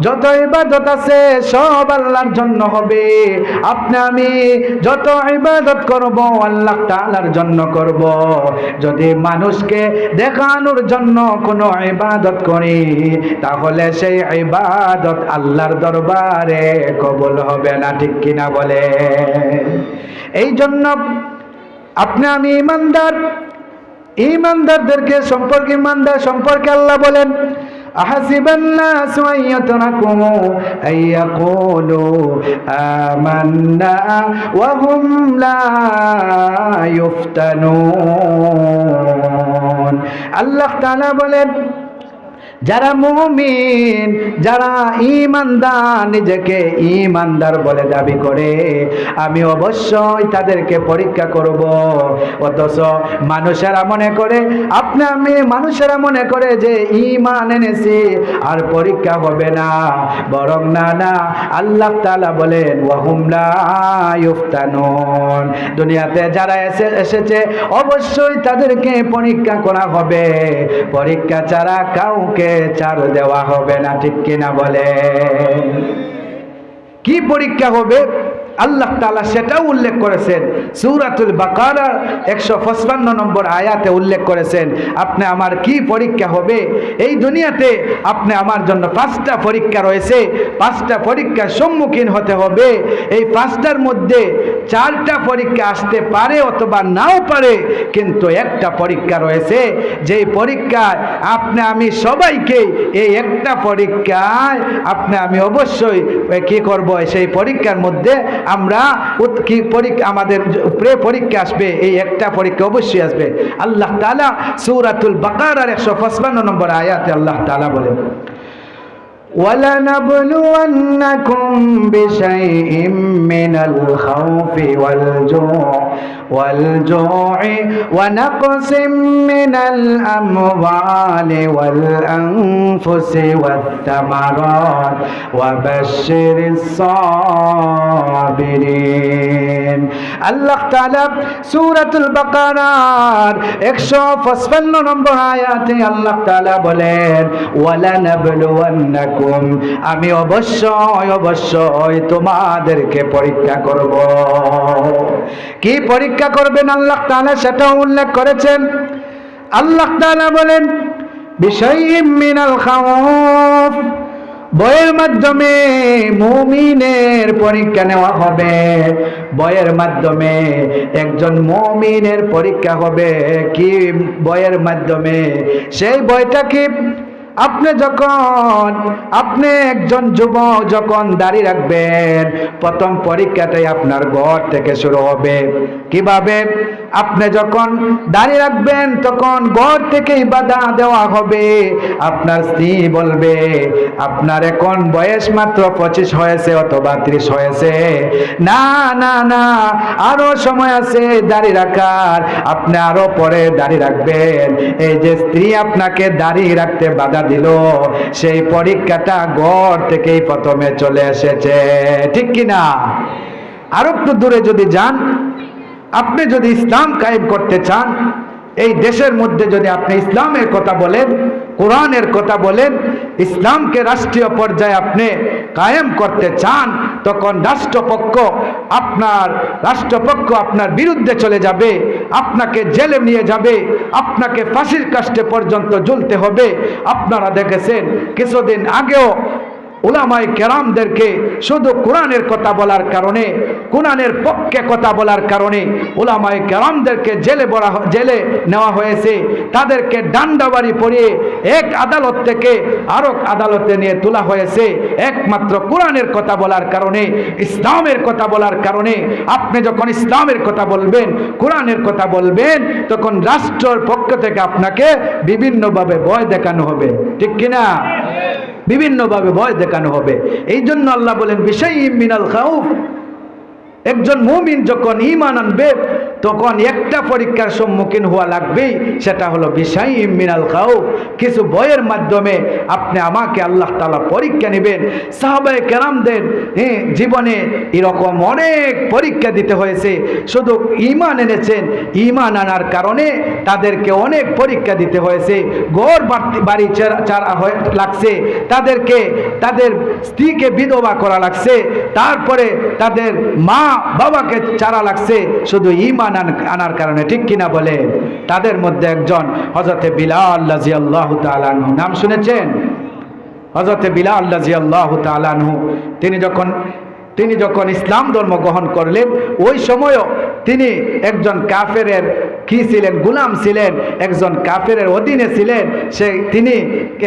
যত ইবাদত আছে, সব আল্লাহর জন্য হবে। আপনি, আমি যত ইবাদত করব, আল্লাহ তাআলার জন্য করব। যদি মানুষকে দেখানোর জন্য কোনো ইবাদত করি, তাহলে সেই ইবাদত আল্লাহর দরবারে কবুল হবে না, ঠিক কিনা বলে? এই জন্য আপনি, আমি ইমানদার। ইমানদারদেরকে সম্পর্কে, ইমানদার সম্পর্কে আল্লাহ বলেন أحسب الناس أن يتركوا أن يقولوا آمنا وهم لا يفتنون আল্লাহ তাআলা বলেন যারা মুমিন, যারা ইমানদার নিজেকে ইমানদার বলে দাবি করে, আমি অবশ্যই তাদেরকে পরীক্ষা করব। অথচ মানুষেরা মনে করে, আপনি, আমি, মানুষেরা মনে করে যে ইমান এনেছি, আর পরীক্ষা হবে না। বরং না না, আল্লাহ তালা বলেন ওয়াহুমলা দুনিয়াতে যারা এসে, এসেছে, অবশ্যই তাদেরকে পরীক্ষা করা হবে। পরীক্ষা ছাড়া কাউকে ছাড় দেওয়া হবে না ঠিক কিনা বলে? কি পরীক্ষা হবে? আল্লাহ তাআলা সেটাও উল্লেখ করেছেন। সূরাতুল বাকারা একশো পঁচপান্ন নম্বর আয়াতে উল্লেখ করেছেন, আপনি আমার কি পরীক্ষা হবে? এই দুনিয়াতে আপনি আমার জন্য পাঁচটা পরীক্ষা রয়েছে। পাঁচটা পরীক্ষার সম্মুখীন হতে হবে। এই পাঁচটার মধ্যে চারটা পরীক্ষা আসতে পারে অথবা নাও পারে, কিন্তু একটা পরীক্ষা রয়েছে। যেই পরীক্ষায় আপনি, আমি সবাইকে এই একটা পরীক্ষায় আপনি, আমি অবশ্যই কি করব? সেই পরীক্ষার মধ্যে আমরা উত- কি পরীক্ষা আমাদের উপরে পরীক্ষা আসবে এই একটা পরীক্ষা অবশ্যই আসবে আল্লাহ তাআলা সূরাতুল বাকারার একশো পঁচপান্ন নম্বর আয়াতে আল্লাহ তাআলা বলেন ولنبلونكم بشيء من الخوف والجوع والجوع ونقص من الأموال والأنفس والثمرات وبشر الصابرين আল্লাহ তাআলা সূরাতুল বাকারার 155 নম্বর আয়াতে আল্লাহ তাআলা বলেন ওয়ালা নাবলুওয়ান্নাকুম আমি অবশ্যই অবশ্যই তোমাদেরকে পরীক্ষা করব কি পরীক্ষা করবেন, আল্লাহ তাআলা সেটাও উল্লেখ করেছেন। আল্লাহ তাআলা বলেন বিশাইইম মিনাল বয়ের মাধ্যমে মমিনের পরীক্ষা নেওয়া হবে। বয়ের মাধ্যমে একজন মমিনের পরীক্ষা হবে। কি বয়ের মাধ্যমে? সেই বইটা কি? আপনি যখন, আপনি একজন যুবক যখন দাড়ি রাখবেন, প্রথম পরীক্ষাটাই আপনার ঘর থেকে শুরু হবে। কীভাবে? আপনি যখন দাড়ি রাখবেন, তখন ঘর থেকেই বাধা দেওয়া হবে। আপনার স্ত্রী বলবে, আপনার এখন বয়স মাত্র পঁচিশ হয়েছে অথবা ত্রিশ হয়েছে। না না না, আরও সময় আছে দাড়ি রাখার। আপনি আরও পরে দাড়ি রাখবেন। এই যে স্ত্রী আপনাকে দাড়ি রাখতে বাধা দিল। সেই পরীক্ষাটা গড় থেকেই প্রথমে চলে এসেছে। ঠিক কিনা? আরও একটু দূরে যদি যান, আপনি যদি ইসলাম কায়েম করতে চান এই দেশের মধ্যে যদি আপনি ইসলামের কথা বলেন, কোরআনের কথা বলেন, ইসলামকে রাষ্ট্রীয় পর্যায়ে আপনি কায়েম করতে চান, তখন রাষ্ট্রপক্ষ আপনার রাষ্ট্রপক্ষ আপনার বিরুদ্ধে চলে যাবে, আপনাকে জেলে নিয়ে যাবে, আপনাকে ফাঁসির কাষ্টে পর্যন্ত ঝুলতে হবে। আপনারা দেখেছেন, কিছুদিন আগেও ওলামাই কেরামদেরকে শুধু কোরআনের কথা বলার কারণে, কোরআনের পক্ষে কথা বলার কারণে ওলামাই কেরামদেরকে জেলে বলা জেলে নেওয়া হয়েছে। তাদেরকে ডান্ডাবাড়ি পরিয়ে এক আদালত থেকে আরক আদালতে নিয়ে তোলা হয়েছে। একমাত্র কোরআনের কথা বলার কারণে, ইসলামের কথা বলার কারণে। আপনি যখন ইসলামের কথা বলবেন, কোরআনের কথা বলবেন, তখন রাষ্ট্রের পক্ষ থেকে আপনাকে বিভিন্নভাবে ভয় দেখানো হবে। ঠিক কিনা? বিভিন্নভাবে ভয় দেখানো হবে। এই জন্য আল্লাহ বলেন বিষয় মিনাল খাউফ। একজন মুমিন যখন ইমান আনবে তখন একটা পরীক্ষার সম্মুখীন হওয়া লাগবেই। সেটা হলো বিষয় মিনাল খাও কিছু বইয়ের মাধ্যমে আপনি আমাকে আল্লাহ তালা পরীক্ষা নেবেন। সাহাবায় কেরামদের হ্যাঁ, জীবনে এরকম অনেক পরীক্ষা দিতে হয়েছে। শুধু ইমান এনেছেন ইমান আনার কারণে তাদেরকে অনেক পরীক্ষা দিতে হয়েছে। গড় বাড়ি চারা হয়ে লাগছে। তাদেরকে তাদের স্ত্রীকে বিধবা করা লাগছে। তারপরে তাদের মা বাবাকে চারা লাগছে, শুধু ইমান আন- আনার কারণে, ঠিক কিনা বলে? তাদের মধ্যে একজন হজরতে বিলাল রাজি আল্লাহ তালানহু নাম শুনেছেন? হজরতে বিলাল রাজি আল্লাহ তালানহু তিনি যখন তিনি যখন ইসলাম ধর্ম গ্রহণ করলেন, ওই সময়ও তিনি একজন কাফেরের কি ছিলেন, গুলাম ছিলেন, একজন কাফেরের অধীনে ছিলেন, সে তিনি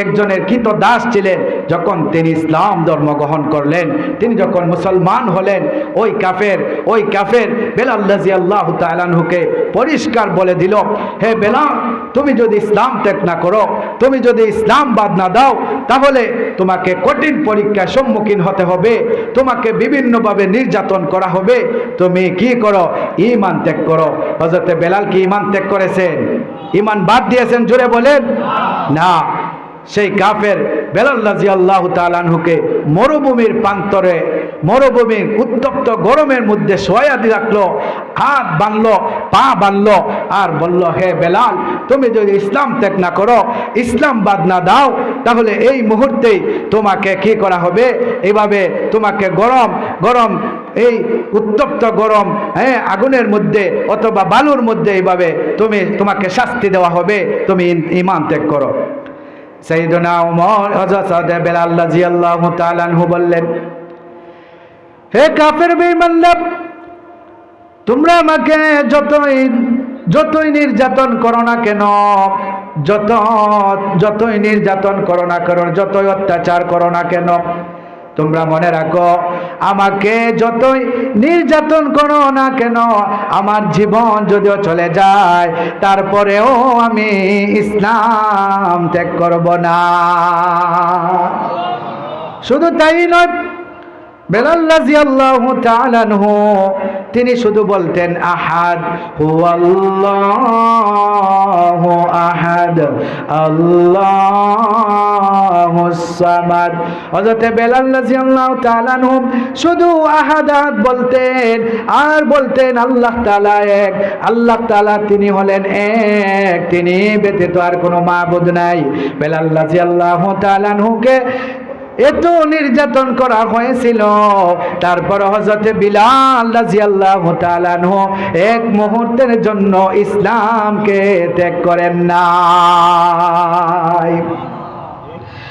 একজনের কৃত দাস ছিলেন। যখন তিনি ইসলাম ধর্ম গ্রহণ করলেন, তিনি যখন মুসলমান হলেন, ওই কাফের ওই কাফের বেলাল্লাজি আল্লাহ তালানহুকে পরিষ্কার বলে দিল, হে বেলাল, তুমি যদি ইসলাম ত্যাগ না করো, তুমি যদি ইসলাম বাদ না দাও, তাহলে তোমাকে কঠিন পরীক্ষার সম্মুখীন হতে হবে। তোমাকে বিভিন্নভাবে নির্যাতন করা হবে। তুমি কি করো? ইমান ত্যাগ করো। হজরতে বেলাল কি ইমান ত্যাগ করেছেন? ইমান বাদ দিয়েছেন জুড়ে বলেন? না। সেই কাফের বেলাল্লাজি আল্লাহ তালানহুকে মরুভূমির প্রান্তরে, মরুভূমির উত্তপ্ত গরমের মধ্যে সোয়া রাখল, হাত বানলো পা বানলো আর বলল, হে বেলাল তুমি যদি ইসলাম ত্যাগ না করো, ইসলাম বাদ না দাও, তাহলে এই মুহূর্তেই তোমাকে কি করা হবে? এইভাবে তোমাকে গরম গরম, এই উত্তপ্ত গরম হ্যাঁ আগুনের মধ্যে অথবা বালুর মধ্যে এইভাবে তুমি, তোমাকে শাস্তি দেওয়া হবে, তুমি ইমান ত্যাগ করো। বললেন, হে তোমরা আমাকে যতই যতই নির্যাতন করো না কেন, যত, যতই নির্যাতন করো না কেন, যতই অত্যাচার করো না কেন, তোমরা মনে রাখো, আমাকে যতই নির্যাতন করো না কেন, আমার জীবন যদিও চলে যায়, তারপরেও আমি ইসলাম ত্যাগ করব না। শুধু তাই নয় বেলাল রাদিয়াল্লাহু তাআলা আনহু তিনি শুধু বলতেন, আহাদ আহাদ আনহু শুধু আহাদ বলতেন, আর বলতেন, আল্লাহ তাআলা এক, আল্লাহ তাআলা তিনি হলেন এক, তিনি ব্যতীত আর কোনো মাবুদ নাই। বেলাল রাদিয়াল্লাহু তাআলা আনহুকে এত নির্যাতন করা হয়েছিল। তারপর হজরতে বিলাল রাজিয়াল্লাহ তাআলা আনহু এক মুহূর্তের জন্য ইসলামকে ত্যাগ করেন নাই।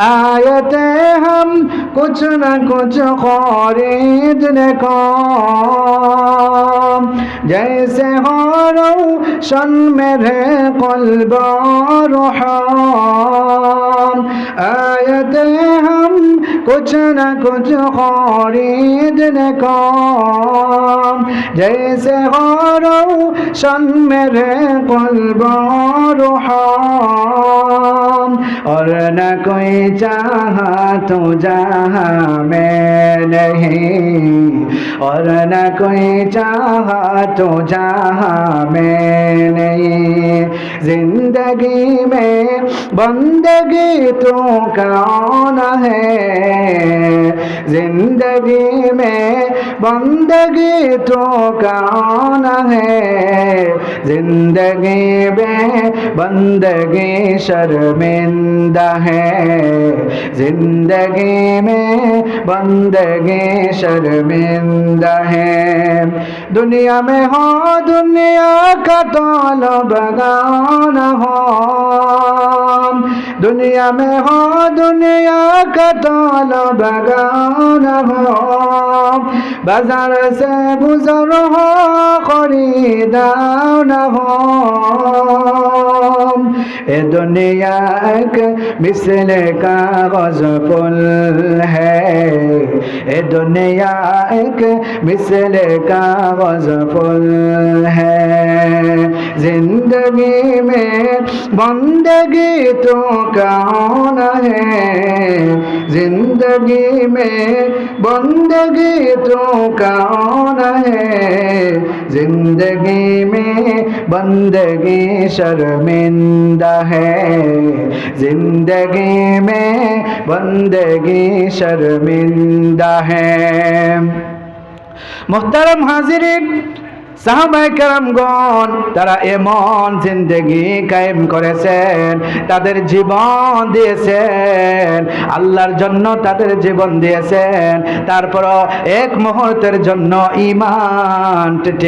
आयते हम कुछ न कुछ खरीदने को। जैसे हो सन मेरे कल्ब आयते हम कुछ न कुछ खरीदने को जैसे हो रोशन मेरे कल्ब और न कोई चाहा तो जहाँ मैं नहीं और न कोई चाहा तो जहाँ मैं नहीं जिंदगी में बंदगी तो कौन है ज़िंदगी में बंदगी तो कौन है? ज़िंदगी में बंदगी शर्मिंदा है। ज़िंदगी में बंदगी शर्मिंदा है। दुनिया में हो, दुनिया का तौल बगाना हो। दुनिया में हो दुनिया का तौल बगाना हो बाजार से गुजर हो खरीदार न हो ए दुनिया एक मिसल कागज पुल है ए दुनिया एक मिसल कागज पुल है जिंदगी में बंदगी तो कौन है। ज़िंदगी में बंदगी तो कौन है। ज़िंदगी में बंदगी शर्मिंदा है। ज़िंदगी में बंदगी शर्मिंदा है। मोहतरम हाजिरिन সাহাবাই কেরামগণ তারা এমন জিন্দগি কায়েম করেছেন, তাদের জীবন দিয়েছেন, আল্লাহর জন্য তাদের জীবন দিয়েছেন তারপর এক মুহূর্তের জন্য ইমান ঠিক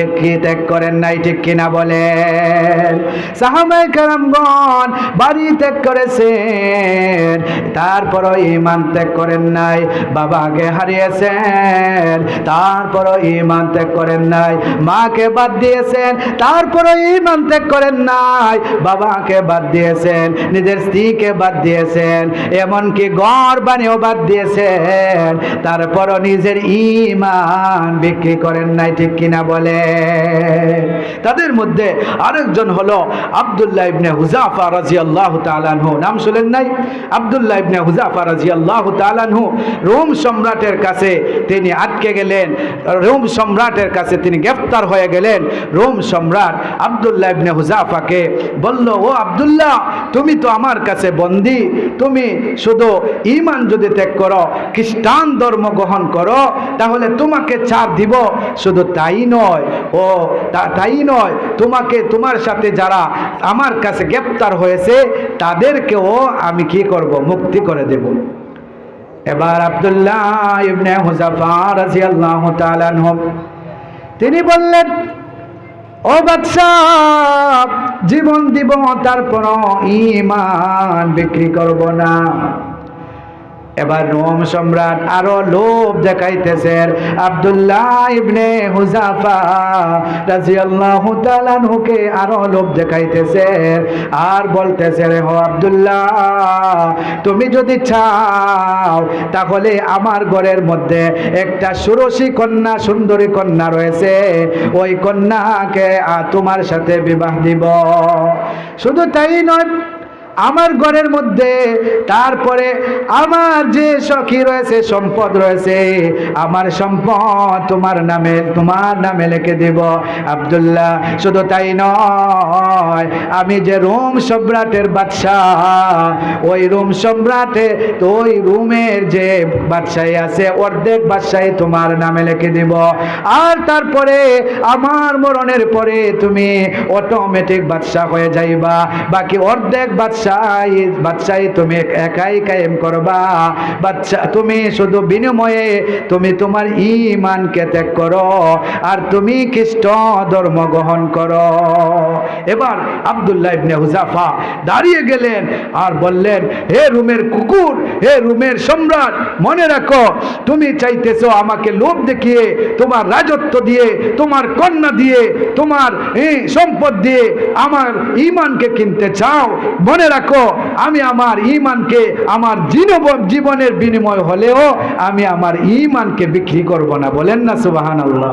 ত্যাগ করেন নাই, ঠিক কিনা বলেন? সাহাবাই কেরামগণ বাড়ি ত্যাগ করেছেন, তারপরও ইমান ত্যাগ করেন নাই, বাবাকে হারিয়েছেন, তারপরও ইমান ত্যাগ করেন নাই, মাকে মাকে বাদ দিয়েছেন তারপরে ইমান ত্যাগ করেন নাই। বাবাকে বাদ দিয়েছেন, নিজের স্ত্রীকে বাদ দিয়েছেন, এমনকি গড় বানিয়েও বাদ দিয়েছেন, তারপরও নিজের ইমান বিক্রি করেন নাই, ঠিক কিনা বলে? তাদের মধ্যে আরেকজন হলো আবদুল্লাহ ইবনে হুজাফা রাজি আল্লাহ তালানহু নাম শুনেন নাই? আবদুল্লাহ ইবনে হুজাফা রাজি আল্লাহ তালানহু রোম সম্রাটের কাছে তিনি আটকে গেলেন। রোম সম্রাটের কাছে তিনি গ্রেফতার হয়ে গেলেন। রোম সম্রাট আবদুল্লাহ ইবনে হুজাফাকে বলল, ও আবদুল্লাহ, তুমি তো আমার কাছে বন্দি। তুমি শুধু ইমান যদি ত্যাগ করো, খ্রিস্টান ধর্ম গ্রহণ করো, তাহলে তোমাকে ছাড় দিব। শুধু তাই নয়, ও তাই নয়, তোমাকে, তোমার সাথে যারা আমার কাছে গ্রেপ্তার হয়েছে, তাদেরকেও আমি কি করব? মুক্তি করে দেব। এবার আবদুল্লাহ ইবনে হুজাফা রাজিয়াল্লাহু তাআলা তিনি বললেন ও বাদশাহ জীবন দিব তারপর ইমান বিক্রি করব না। এবার রোম সম্রাট আরও লোভ দেখাইতেছেন। আব্দুল্লাহ ইবনে হুজাফা রাদিয়াল্লাহু তাআলা নুকে আরও লোভ দেখাইতেছেন। আর বলতেছে রে হো আব্দুল্লাহ, তুমি যদি চাও, তাহলে আমার ঘরের মধ্যে একটা সুরসী কন্যা, সুন্দরী কন্যা রয়েছে। ওই কন্যাকে তোমার সাথে বিবাহ দিব। শুধু তাই নয় আমার ঘরের মধ্যে, তারপরে আমার যে সখী রয়েছে, সম্পদ রয়েছে, আমার সম্পদ তোমার নামে তোমার নামে লিখে দেব। আবদুল্লাহ, শুধু তাই নয়, আমি যে রোম সম্রাটের বাদশাহ, ওই রোম সম্রাটে তো ওই রুমের যে বাদশাহী আছে, অর্ধেক বাদশাহী তোমার নামে লিখে দিব। আর তারপরে আমার মরণের পরে তুমি অটোমেটিক বাদশাহ হয়ে যাইবা। বাকি অর্ধেক বাদশাহ দাঁড়িয়ে গেলেন আর বললেন, হে রুমের কুকুর, হে রুমের সম্রাট, মনে রাখো, তুমি চাইতেছো আমাকে লোভ দেখিয়ে, তোমার রাজত্ব দিয়ে, তোমার কন্যা দিয়ে, তোমার সম্পদ দিয়ে আমার ইমানকে কিনতে চাও। মনে রাখো, আমি আমার ইমানকে আমার জীবনের বিনিময় হলেও আমি আমার ইমানকে বিক্রি করব না। বলেন না সুবাহান আল্লাহ